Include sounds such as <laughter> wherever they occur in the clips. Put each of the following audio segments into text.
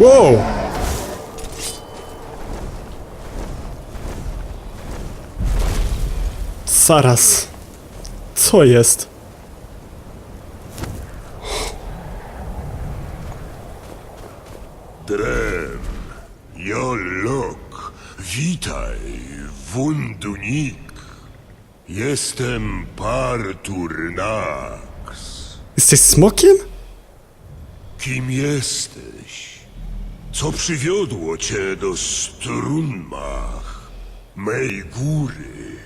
Wow! Zaraz. Co jest? Drem, Jolok, witaj, Wundunik. Jestem Parturnax. Jesteś smokiem? Kim jesteś? Co przywiodło cię do Strunmach, mej góry?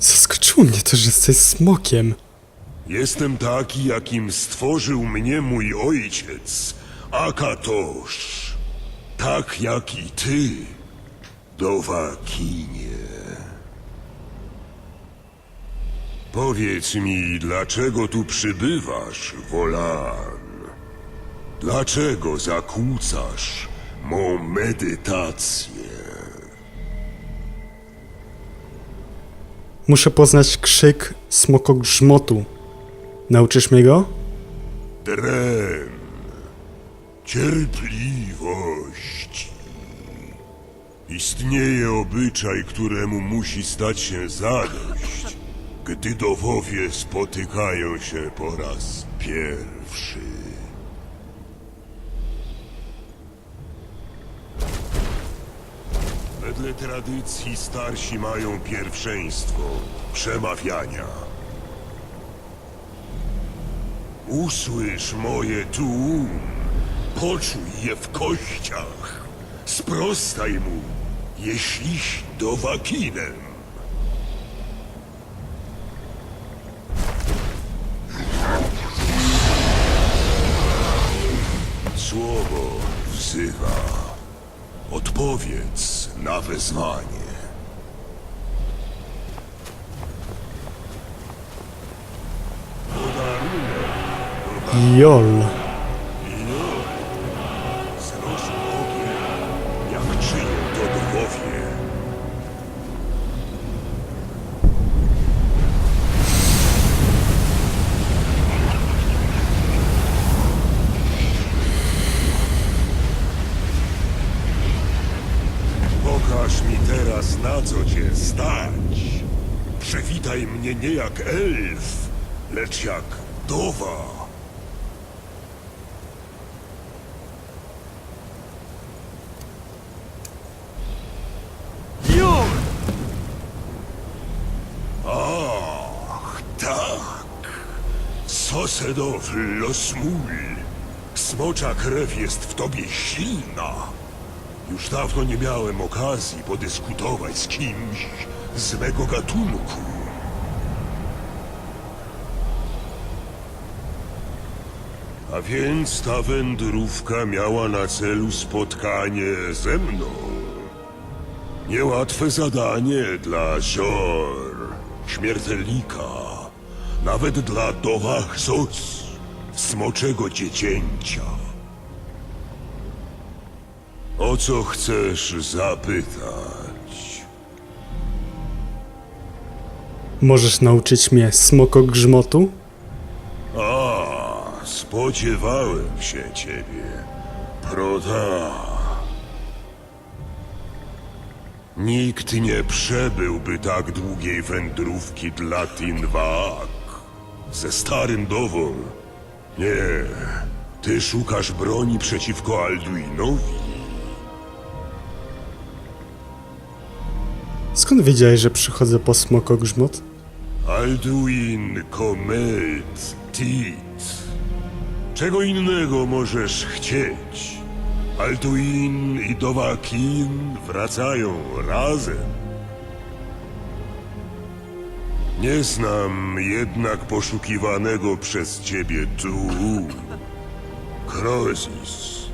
Zaskoczyło mnie to, że jesteś smokiem. Jestem taki, jakim stworzył mnie mój ojciec, Akatosz. Tak jak i ty, Dowakinie. Powiedz mi, dlaczego tu przybywasz, Wolan? Dlaczego zakłócasz mą medytację? Muszę poznać krzyk smokogrzmotu. Nauczysz mnie go? Drem, cierpliwość. Istnieje obyczaj, któremu musi stać się zadość, gdy dowowie spotykają się po raz pierwszy. Wedle tradycji starsi mają pierwszeństwo przemawiania. Usłysz moje tu, poczuj je w kościach. Sprostaj mu, jeśliś dowakinem. Słowo wzywa. Odpowiedz na wezwanie. Jol. Przywitaj mnie nie jak elf, lecz jak dowa. Jur! Ach, tak. Sosedow Losmul. Smocza krew jest w tobie silna. Już dawno nie miałem okazji podyskutować z kimś z mego gatunku. A więc ta wędrówka miała na celu spotkanie ze mną. Niełatwe zadanie dla Zior, śmiertelnika, nawet dla Dowachzos, smoczego dziecięcia. O co chcesz zapytać? Możesz nauczyć mnie smokogrzmotu? A, spodziewałem się ciebie, Prota. Nikt nie przebyłby tak długiej wędrówki dla Tinwak. Ze starym dową. Nie, ty szukasz broni przeciwko Alduinowi. Skąd wiedziałeś, że przychodzę po smokogrzmot? Alduin, Komet, Tit. Czego innego możesz chcieć? Alduin i Dowakin wracają razem. Nie znam jednak poszukiwanego przez ciebie tu. Krozis.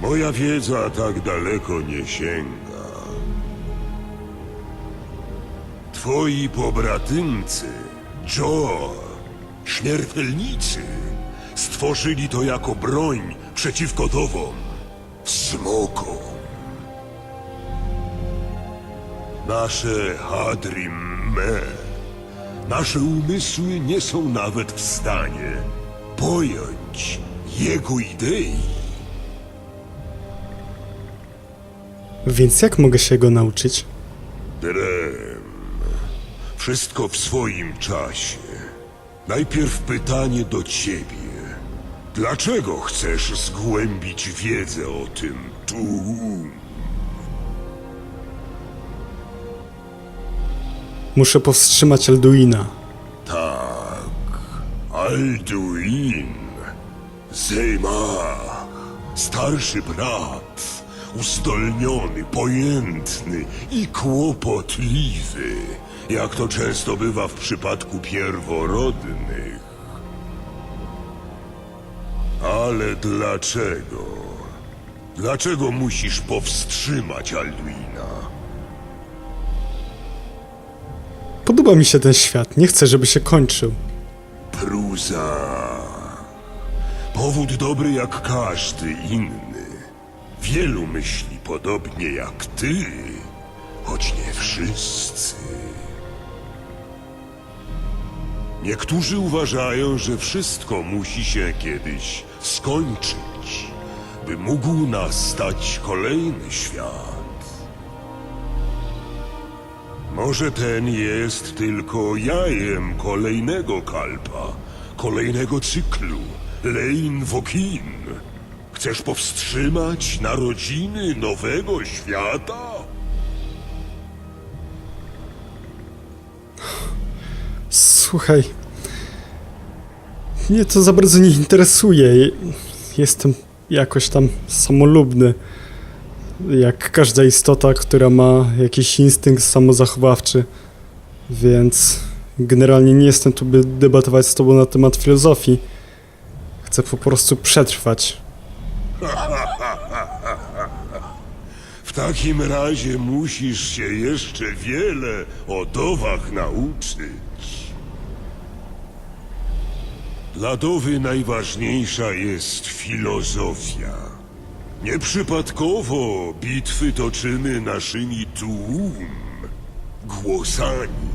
Moja wiedza tak daleko nie sięga. Twoi pobratymcy, Joe, śmiertelnicy, stworzyli to jako broń przeciwko dowom, smokom. Nasze Hadrim Me, nasze umysły nie są nawet w stanie pojąć, jego idei. Więc jak mogę się go nauczyć? Drem. Wszystko w swoim czasie. Najpierw pytanie do ciebie. Dlaczego chcesz zgłębić wiedzę o tym Tuum? Muszę powstrzymać Elduina. Tak, Alduin, Zeymach, starszy brat, uzdolniony, pojętny i kłopotliwy, jak to często bywa w przypadku pierworodnych. Ale dlaczego? Dlaczego musisz powstrzymać Alduina? Podoba mi się ten świat, nie chcę, żeby się kończył. Pruza. Powód dobry jak każdy inny. Wielu myśli podobnie jak ty, choć nie wszyscy. Niektórzy uważają, że wszystko musi się kiedyś skończyć, by mógł nastać kolejny świat. Może ten jest tylko jajem kolejnego kalpa, kolejnego cyklu. Lein Wokin. Chcesz powstrzymać narodziny nowego świata? Słuchaj. Mnie to za bardzo nie interesuje. Jestem jakoś tam samolubny. Jak każda istota, która ma jakiś instynkt samozachowawczy. Więc generalnie nie jestem tu, by debatować z tobą na temat filozofii. Chcę po prostu przetrwać. <laughs> W takim razie musisz się jeszcze wiele o dowach nauczyć. Dla dowy najważniejsza jest filozofia. Nieprzypadkowo bitwy toczymy naszymi tuum, głosami.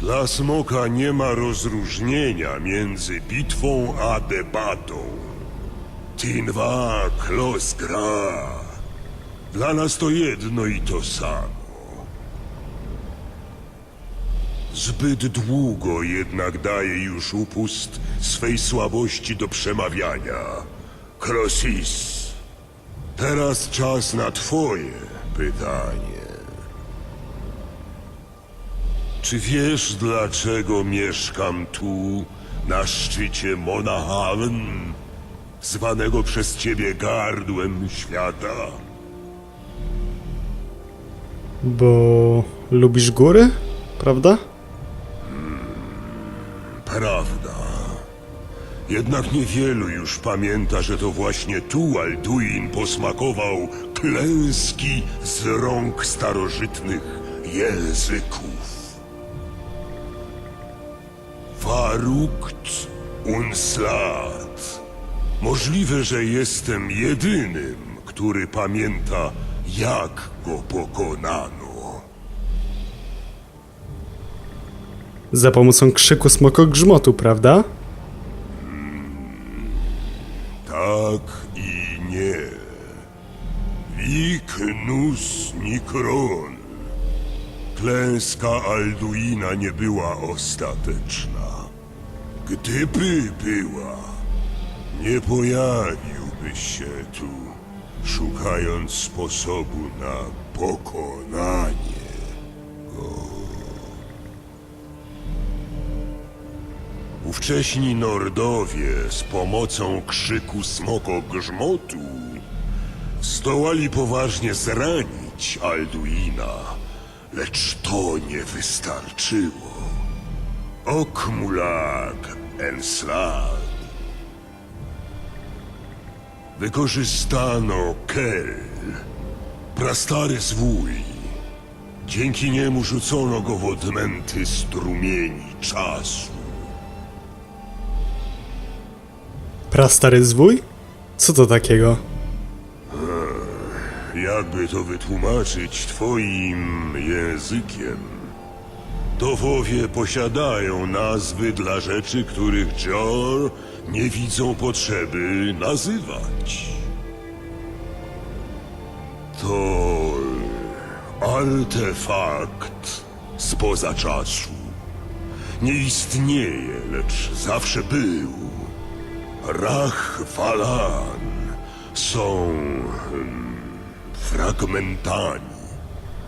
Dla smoka nie ma rozróżnienia między bitwą a debatą. Tinwa Klos gra. Dla nas to jedno i to samo. Zbyt długo jednak daje już upust swej słabości do przemawiania. Krosis, teraz czas na twoje pytanie. Czy wiesz, dlaczego mieszkam tu, na szczycie Monahaven, zwanego przez ciebie gardłem świata? Bo lubisz góry? Prawda? Prawda. Jednak niewielu już pamięta, że to właśnie tu Alduin posmakował klęski z rąk starożytnych języków. Farukt Unslat. Możliwe, że jestem jedynym, który pamięta, jak go pokonano. Za pomocą krzyku smokogrzmotu, prawda? Tak i nie. Wiknus Nikron. Klęska Alduina nie była ostateczna. Gdyby była, nie pojawiłbyś się tu, szukając sposobu na pokonanie. Ówcześni Nordowie z pomocą krzyku smokogrzmotu zdołali poważnie zranić Alduina, lecz to nie wystarczyło. Okmulag Enslad. Wykorzystano Kel, prastary zwój. Dzięki niemu rzucono go w odmęty strumieni czasu. Prastary zwój? Co to takiego? Jakby to wytłumaczyć twoim językiem? Dowowie posiadają nazwy dla rzeczy, których Jor nie widzą potrzeby nazywać. To artefakt spoza czasu. Nie istnieje, lecz zawsze był. Rach Valan są hmm, fragmentami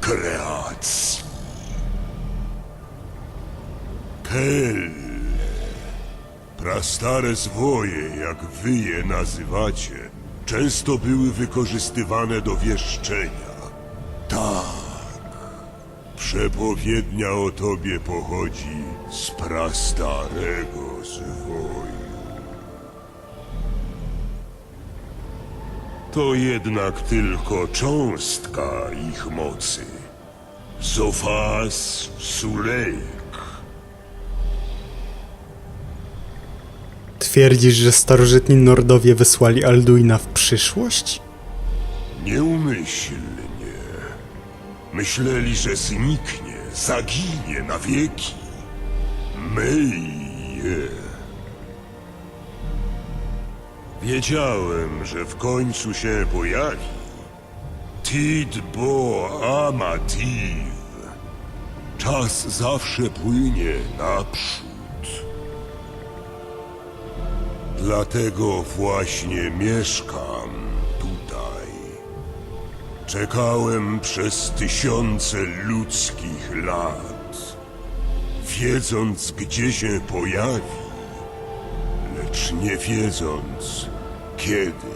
kreacji. Kel. Prastare zwoje, jak wy je nazywacie, często były wykorzystywane do wieszczenia. Tak. Przepowiednia o tobie pochodzi z prastarego zwoju. To jednak tylko cząstka ich mocy. Zofas Sulejk. Twierdzisz, że starożytni Nordowie wysłali Alduina w przyszłość? Nieumyślnie. Myśleli, że zniknie, zaginie na wieki. Myje. Wiedziałem, że w końcu się pojawi. Tid bo amativ. Czas zawsze płynie naprzód. Dlatego właśnie mieszkam tutaj. Czekałem przez tysiące ludzkich lat, wiedząc, gdzie się pojawi, lecz nie wiedząc, kiedy.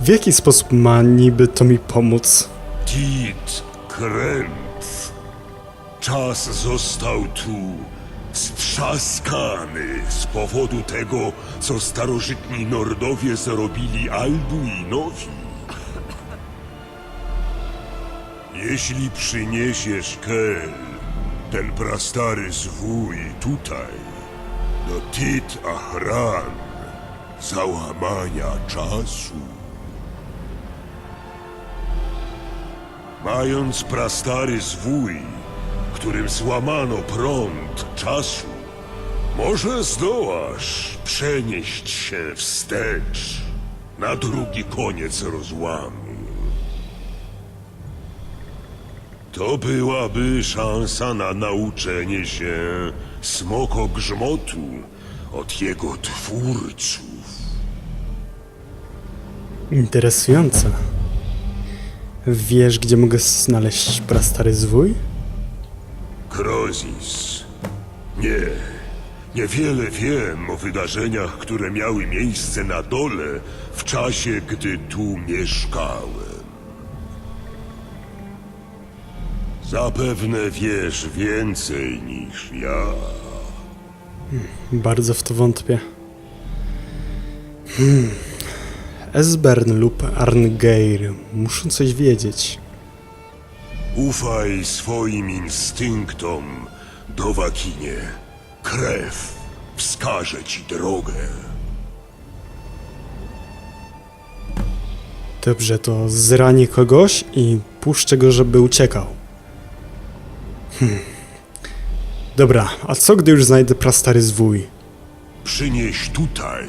W jaki sposób ma niby to mi pomóc? Tit Kręt. Czas został tu strzaskany z powodu tego, co starożytni Nordowie zrobili Alduinowi. Jeśli przyniesiesz Kel, ten prastary zwój tutaj, do Tit Ahran, załamania czasu, Mając prastary zwój, którym złamano prąd czasu, może zdołasz przenieść się wstecz na drugi koniec rozłamu. To byłaby szansa na nauczenie się smokogrzmotu od jego twórców. Interesujące. Wiesz, gdzie mogę znaleźć prastary zwój? Krozis. Nie. Niewiele wiem o wydarzeniach, które miały miejsce na dole w czasie, gdy tu mieszkałem. Zapewne wiesz więcej niż ja. Bardzo w to wątpię. Hmm. Esbern lub Arngeir muszą coś wiedzieć. Ufaj swoim instynktom, Dowakinie. Krew wskaże ci drogę. Dobrze, to zranię kogoś i puszczę go, żeby uciekał. Hmm. Dobra, a co gdy już znajdę prastary zwój? Przynieś tutaj,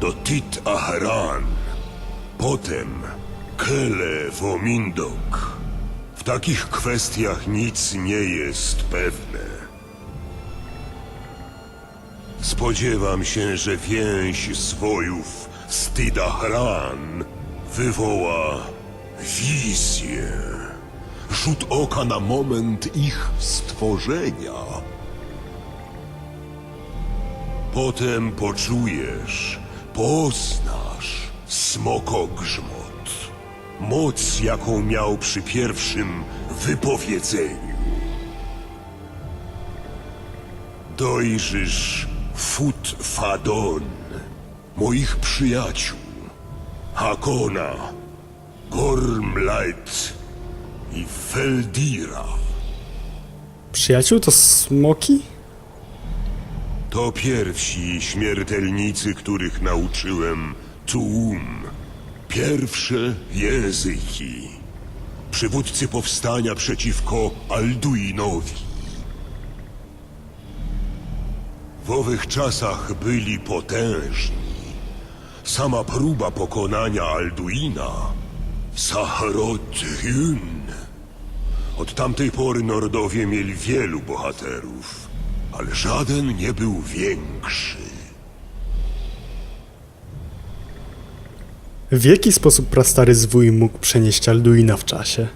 do Tit Ahran. Potem Kele Womindok. W takich kwestiach nic nie jest pewne. Spodziewam się, że więź zwojów z Tit Ahran wywoła wizję. Rzut oka na moment ich stworzenia. Potem poczujesz, poznasz smokogrzmot. Moc, jaką miał przy pierwszym wypowiedzeniu. Dojrzysz Fut Fadon, moich przyjaciół, Hakona, Gormlight i Feldira. Przyjaciół to smoki? To pierwsi śmiertelnicy, których nauczyłem Tuum. Pierwsze języki. przywódcy powstania przeciwko Alduinowi. W owych czasach byli potężni. Sama próba pokonania Alduina, Saharot Hyun. Od tamtej pory Nordowie mieli wielu bohaterów, ale żaden nie był większy. W jaki sposób prastary zwój mógł przenieść Alduina w czasie?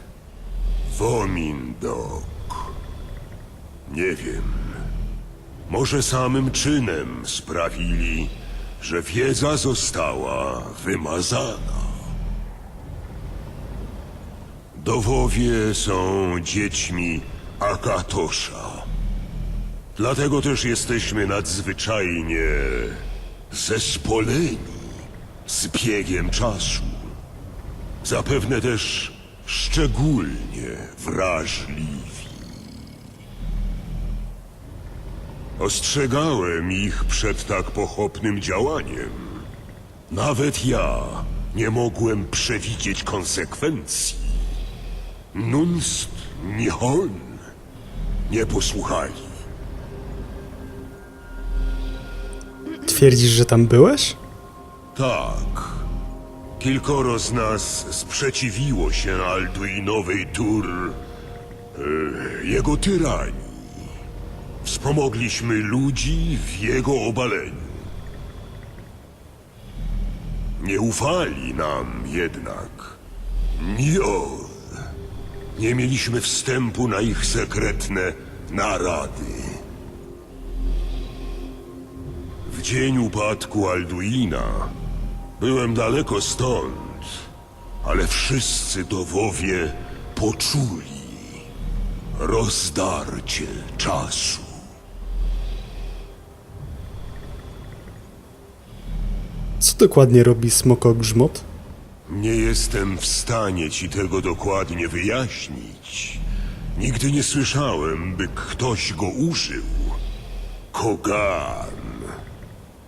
Womindok. Nie wiem. Może samym czynem sprawili, że wiedza została wymazana. Dowowie są dziećmi Akatosza. Dlatego też jesteśmy nadzwyczajnie zespoleni z biegiem czasu. Zapewne też szczególnie wrażliwi. Ostrzegałem ich przed tak pochopnym działaniem. Nawet ja nie mogłem przewidzieć konsekwencji. Nunst, Nihon nie posłuchali. Twierdzisz, że tam byłeś? Tak. Kilkoro z nas sprzeciwiło się Alduinowej Tur... E, jego tyranii. Wspomogliśmy ludzi w jego obaleniu. Nie ufali nam jednak. Niol. Nie mieliśmy wstępu na ich sekretne narady. W dzień upadku Alduina byłem daleko stąd, ale wszyscy dowowie poczuli rozdarcie czasu. Co dokładnie robi smokogrzmot? Nie jestem w stanie ci tego dokładnie wyjaśnić. Nigdy nie słyszałem, by ktoś go użył. Kogan.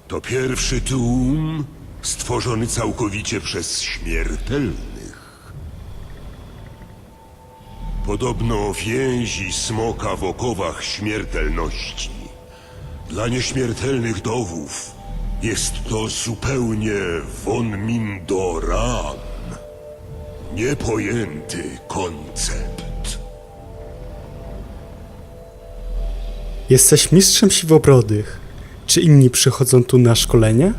To pierwszy tłum stworzony całkowicie przez śmiertelnych. Podobno więzi smoka w okowach śmiertelności. Dla nieśmiertelnych dowów jest to zupełnie von Mindoran. Niepojęty koncept. Jesteś mistrzem siwobrodych. Czy inni przychodzą tu na szkolenie?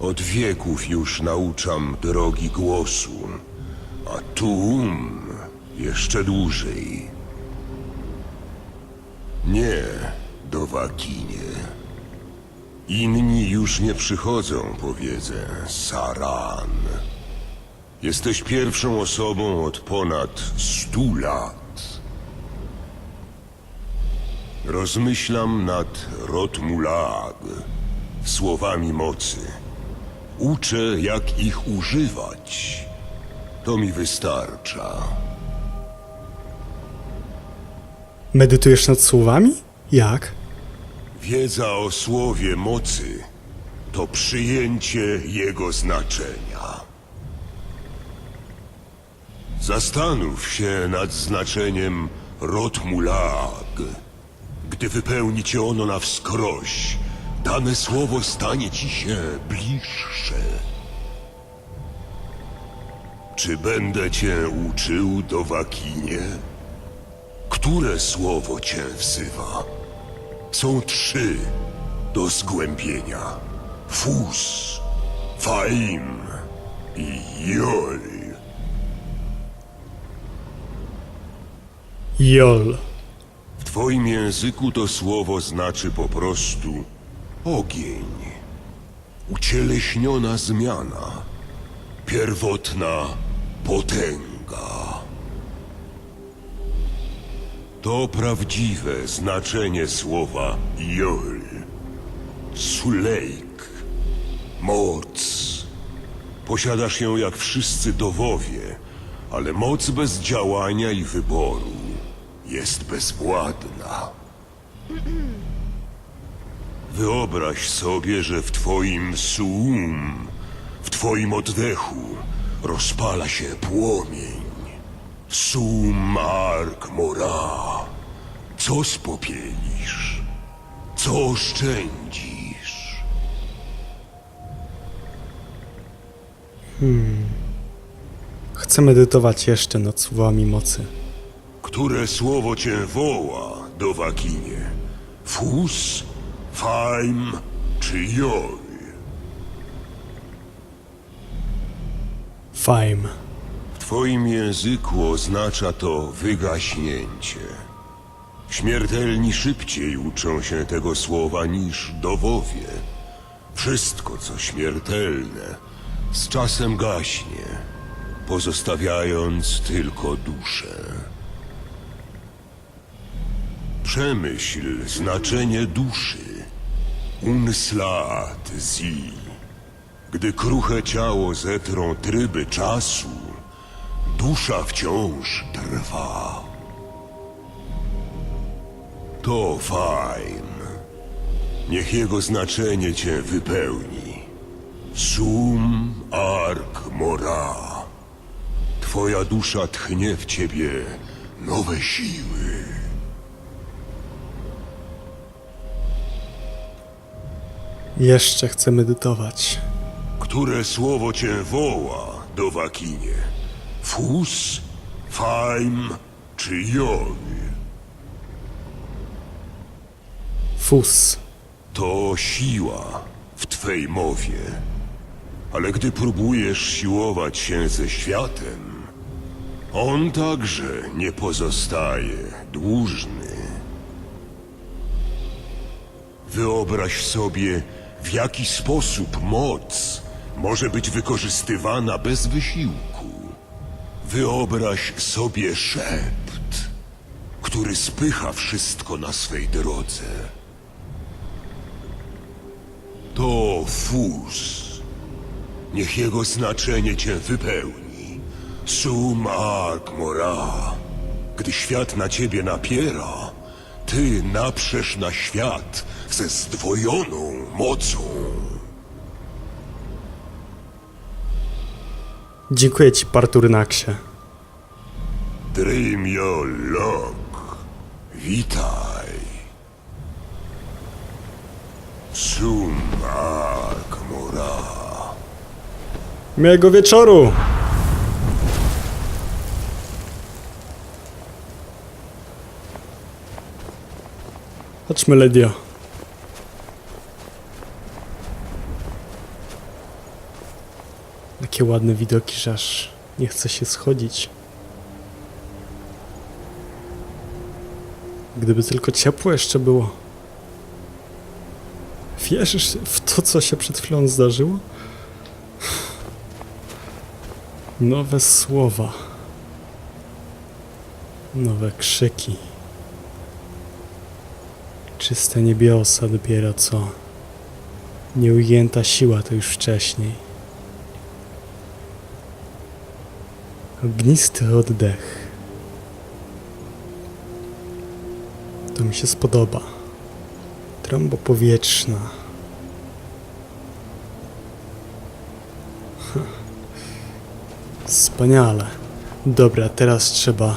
Od wieków już nauczam drogi głosu, a tłum jeszcze dłużej. Nie, Dowakinie. Inni już nie przychodzą po wiedzę, Saran. Jesteś pierwszą osobą od ponad stu lat. Rozmyślam nad Rotmulag, słowami mocy. Uczę, jak ich używać. To mi wystarcza. Medytujesz nad słowami? Jak? Wiedza o słowie mocy to przyjęcie jego znaczenia. Zastanów się nad znaczeniem Rotmulag. Gdy wypełni cię ono na wskroś, dane słowo stanie ci się bliższe. Czy będę cię uczył, Dowakinie? Które słowo cię wzywa? Są trzy do zgłębienia. Fus, Faim i Jol. Jol. W twoim języku to słowo znaczy po prostu ogień. Ucieleśniona zmiana. Pierwotna potęga. To prawdziwe znaczenie słowa Jol. Sulejk. Moc. Posiadasz ją jak wszyscy dowowie, ale moc bez działania i wyboru jest bezwładna. Wyobraź sobie, że w twoim suum, w twoim oddechu rozpala się płomień. Sumark Mora. Co spopielisz? Co oszczędzisz? Chcę medytować jeszcze nad słowami mocy. Które słowo cię woła, Dowakinie? Fus, Fajm czy Jol? Fajm. Twoim języku oznacza to wygaśnięcie. Śmiertelni szybciej uczą się tego słowa niż dowowie. Wszystko, co śmiertelne, z czasem gaśnie, pozostawiając tylko duszę. Przemyśl znaczenie duszy. Unslat zi. Gdy kruche ciało zetrą tryby czasu, dusza wciąż trwa. To fajn. Niech jego znaczenie cię wypełni. Sum ark mora. Twoja dusza tchnie w ciebie nowe siły. Jeszcze chcę medytować. Które słowo cię woła, Dowakinie? Fus, Fajm czy Jol? Fus. To siła w twej mowie. Ale gdy próbujesz siłować się ze światem, on także nie pozostaje dłużny. Wyobraź sobie, w jaki sposób moc może być wykorzystywana bez wysiłku. Wyobraź sobie szept, który spycha wszystko na swej drodze. To fus. Niech jego znaczenie cię wypełni. Sum ark mora. Gdy świat na ciebie napiera, ty naprzesz na świat ze zdwojoną mocą. Dziękuję ci, Parturnaksie. Dream your luck. Witaj. Sum ark mora. Miłego wieczoru! Chodźmy, Ledio. Takie ładne widoki, że aż nie chce się schodzić. Gdyby tylko ciepło jeszcze było. Wierzysz w to, co się przed chwilą zdarzyło? Nowe słowa. Nowe krzyki. Czyste niebiosa dopiero co. Nieujęta siła to już wcześniej. Ognisty oddech. To mi się spodoba. Trąba powietrzna. Wspaniale. Dobra, teraz trzeba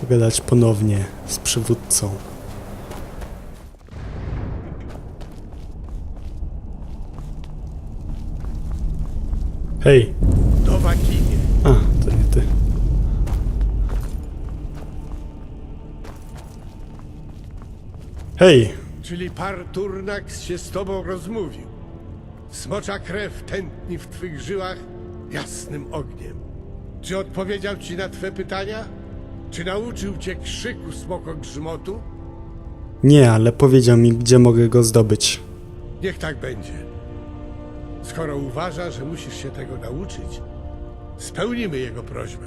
pogadać ponownie z przywódcą. Hej! Hej! czyli Parturnax się z tobą rozmówił. Smocza krew tętni w twych żyłach jasnym ogniem. Czy odpowiedział ci na twe pytania? Czy nauczył cię krzyku smokogrzmotu? Nie, ale powiedział mi, gdzie mogę go zdobyć. Niech tak będzie. Skoro uważa, że musisz się tego nauczyć, spełnimy jego prośbę.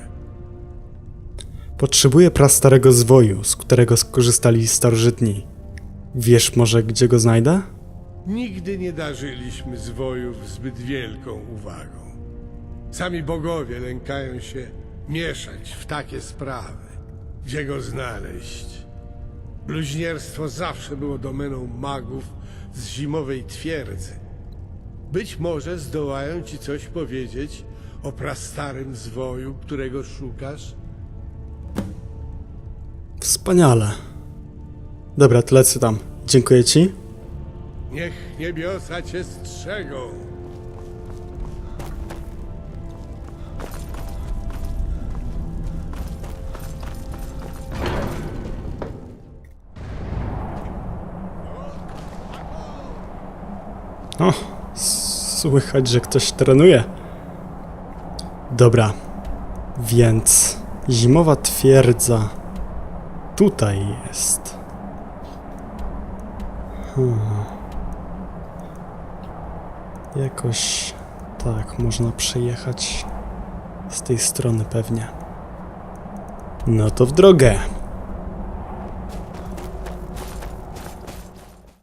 Potrzebuję prastarego zwoju, z którego skorzystali starożytni. Wiesz może, gdzie go znajdę? Nigdy nie darzyliśmy zwojów zbyt wielką uwagą. Sami bogowie lękają się mieszać w takie sprawy. Gdzie go znaleźć? Bluźnierstwo zawsze było domeną magów z zimowej twierdzy. Być może zdołają ci coś powiedzieć o prastarym zwoju, którego szukasz? Wspaniale. Dobra, to lecę tam. Dziękuję ci. Niech niebiosa cię strzegą. O, słychać, że ktoś trenuje. Dobra, więc zimowa twierdza tutaj jest. Hmm. Jakoś tak, można przejechać z tej strony pewnie. No to w drogę.